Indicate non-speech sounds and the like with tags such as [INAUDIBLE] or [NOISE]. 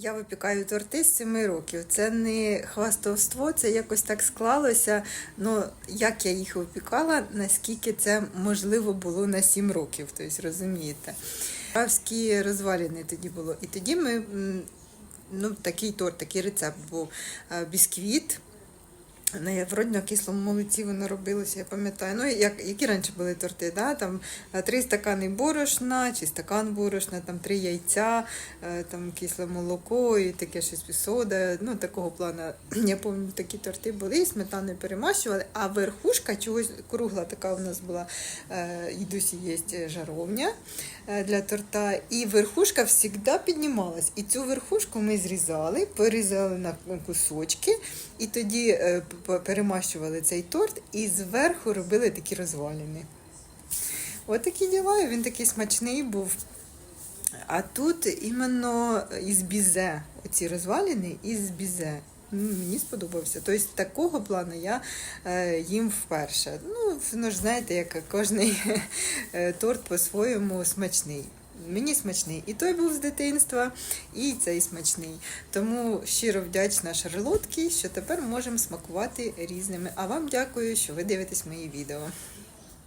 Я випікаю торти з 7 років. Це не хвастовство, це якось так склалося. Ну, як я їх випікала, наскільки це можливо було на 7 років, тобто розумієте. Павські розваліни тоді було. І тоді ми ну, такий торт, такий рецепт був Е, бісквіт. На вроді на кислому молоці воно робилося, я пам'ятаю. Ну, як, які раніше були торти, да? там е, три стакани борошна, чи стакан борошна, там три яйця, е, там кисле молоко і таке щось сода. Ну, такого плану. [CLEARS THROAT] Я пам'ятаю, такі торти були, і сметаною перемащували, а верхушка чогось кругла така у нас була, е, і досі є жаровня для торта. І верхушка завжди піднімалась. І цю верхушку ми зрізали, порізали на кусочки, і тоді перемащували цей торт і зверху робили такі розвалини. От такі діла, він такий смачний був. А тут іменно із бізе, оці розвалини із бізе. Мені сподобався. Тобто такого плану я е, їм вперше. Ну, ну ж знаєте, як кожний [LAUGHS] е, торт по-своєму смачний. Мені смачний. І той був з дитинства, і цей смачний. Тому щиро вдячна шарлотки, що тепер можемо смакувати різними. А вам дякую, що ви дивитесь мої відео.